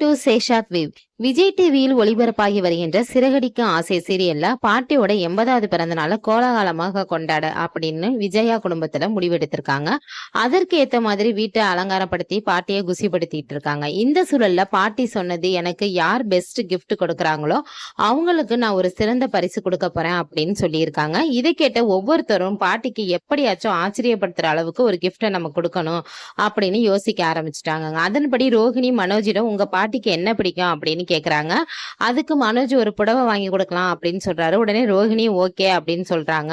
To சேஷாத் wave. Vijay டிவியில் ஒளிபரப்பாகி வருகின்ற சிறகடிக்கும் ஆசை சீரியல்ல பாட்டியோட எண்பதாவது பிறந்த நாளை கோலாகலமாக கொண்டாட அப்படின்னு விஜயா குடும்பத்துல முடிவெடுத்திருக்காங்க. அதற்கு ஏத்த மாதிரி வீட்டை அலங்காரப்படுத்தி பாட்டியை குசிப்படுத்திட்டு இருக்காங்க. இந்த சூழல்ல பாட்டி சொன்னது எனக்கு யார் பெஸ்ட் கிஃப்ட் கொடுக்கறாங்களோ அவங்களுக்கு நான் ஒரு சிறந்த பரிசு கொடுக்க போறேன் அப்படின்னு சொல்லியிருக்காங்க. இதை கேட்ட ஒவ்வொருத்தரும் பாட்டிக்கு எப்படியாச்சும் ஆச்சரியப்படுத்துற அளவுக்கு ஒரு கிஃப்டை நம்ம கொடுக்கணும் அப்படின்னு யோசிக்க ஆரம்பிச்சிட்டாங்க அதன்படி ரோஹிணி மனோஜிடம் உங்க பாட்டி பாட்டிக்கு என்ன பிடிக்கும் அப்படின்னு கேட்குறாங்க அதுக்கு மனோஜ் ஒரு புடவை வாங்கி கொடுக்கலாம் அப்படின்னு சொல்றாரு. உடனே ரோஹிணி ஓகே அப்படின்னு சொல்றாங்க.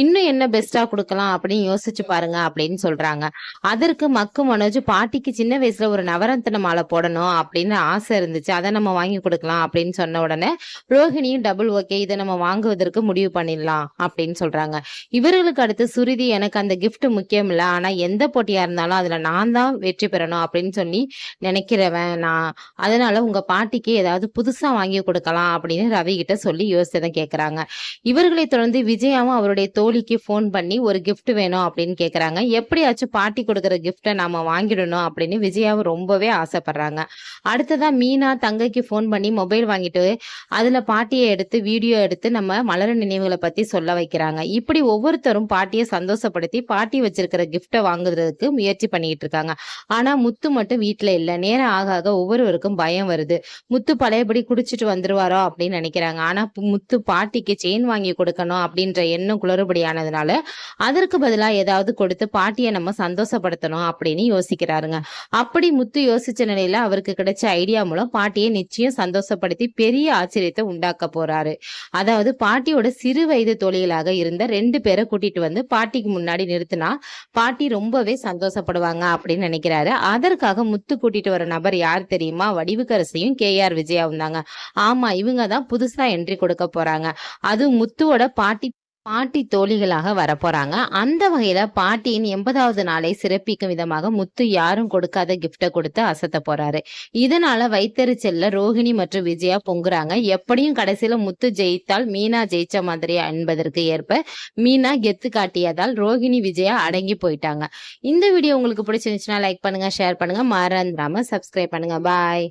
இன்னும் என்ன பெஸ்ட்டாக கொடுக்கலாம் அப்படின்னு யோசிச்சு பாருங்க அப்படின்னு சொல்றாங்க. அதற்கு மக்கு மனோஜ் பாட்டிக்கு சின்ன வயசுல ஒரு நவரத்தின மாலை போடணும் அப்படின்னு ஆசை இருந்துச்சு. அதை நம்ம வாங்கி கொடுக்கலாம் அப்படின்னு சொன்ன உடனே ரோஹிணியும் டபுள் ஓகே இதை நம்ம வாங்குவதற்கு முடிவு பண்ணிடலாம் அப்படின்னு சொல்றாங்க. இவர்களுக்கு அடுத்து சுருதி எனக்கு அந்த கிஃப்ட் முக்கியம் இல்ல. ஆனா எந்த போட்டியா இருந்தாலும் அதுல நான் தான் வெற்றி பெறணும் அப்படின்னு சொல்லி நினைக்கிறவன் நான் அதனால உங்க பாட்டிக்கு ஏதாவது புதுசா வாங்கி கொடுக்கலாம் அப்படின்னு ரவி கிட்ட சொல்லி யோசிச்சதை கேக்குறாங்க. இவர்களை தொடர்ந்து விஜயாவும் அவருடைய தோழிக்கு ஃபோன் பண்ணி ஒரு கிஃப்ட் வேணும் அப்படின்னு கேக்குறாங்க. எப்படியாச்சும் பாட்டி கொடுக்குற கிஃப்டை நாம வாங்கிடணும் அப்படின்னு விஜயாவும் ரொம்பவே ஆசைப்படுறாங்க. அடுத்ததா மீனா தங்கைக்கு ஃபோன் பண்ணி மொபைல் வாங்கிட்டு அதுல பாட்டியை எடுத்து வீடியோ எடுத்து நம்ம மலர நினைவுகளை பத்தி சொல்ல வைக்கிறாங்க. இப்படி ஒவ்வொருத்தரும் பாட்டியை சந்தோஷப்படுத்தி பாட்டி வச்சிருக்கிற கிஃப்டை வாங்குறதுக்கு முயற்சி பண்ணிட்டு இருக்காங்க. ஆனா முத்து மட்டும் வீட்டுல இல்ல. நேரம் ஆக ஆக ஒவ்வொருவருக்கும் பயம் வருது. முத்து பழையபடி குடிச்சிட்டு வந்துருவாரோ அப்படின்னு நினைக்கிறாங்க. ஆனா முத்து பாட்டிக்கு செயின் வாங்கி கொடுக்கணும் அப்படின்ற எண்ணம் குளறுபடியானதுனால அதற்கு பதிலா ஏதாவது கொடுத்து பாட்டியை நம்ம சந்தோஷப்படுத்தணும் அப்படின்னு யோசிக்கிறாருங்க. அப்படி முத்து யோசிச்ச நிலையில அவருக்கு கிடைச்ச ஐடியா மூலம் பாட்டியை நிச்சயம் சந்தோஷப்படுத்தி பெரிய ஆச்சரியத்தை உண்டாக்க போறாரு. அதாவது பாட்டியோட சிறு வயது தொழிலாக இருந்த ரெண்டு பேரை கூட்டிட்டு வந்து பாட்டிக்கு முன்னாடி நிறுத்தினா பாட்டி ரொம்பவே சந்தோஷப்படுவாங்க அப்படின்னு நினைக்கிறாரு. அதற்காக முத்து கூட்டிட்டு வர நபர் யார் தெரியுமா? வடிவுக்கரசையும் கே ஆர் விஜயாவும் தாங்க. ஆமா இவங்க தான் புதுசா என்ட்ரி கொடுக்க போறாங்க. அது முத்துவோட பாட்டி பாட்டி தோழிகளாக வரப்போறாங்க. அந்த வகையில பாட்டியின் எண்பதாவது நாளை சிறப்பிக்கும் விதமாக முத்து யாரும் கொடுக்காத கிஃப்ட கொடுத்து அசத்த போறாரு. இதனால வைத்தறிச்சல்ல ரோஹிணி மற்றும் விஜயா பொங்குறாங்க. எப்படியும் கடைசியில முத்து ஜெயித்தால் மீனா ஜெயிச்ச மாதிரியா என்பதற்கு ஏற்ப மீனா கெத்து காட்டியதால் ரோஹிணி விஜயா அடங்கி போயிட்டாங்க. இந்த வீடியோ உங்களுக்கு பிடிச்சிருந்துச்சுன்னா லைக் பண்ணுங்க ஷேர் பண்ணுங்க. மறந்துடாம சப்ஸ்கிரைப் பண்ணுங்க. பாய்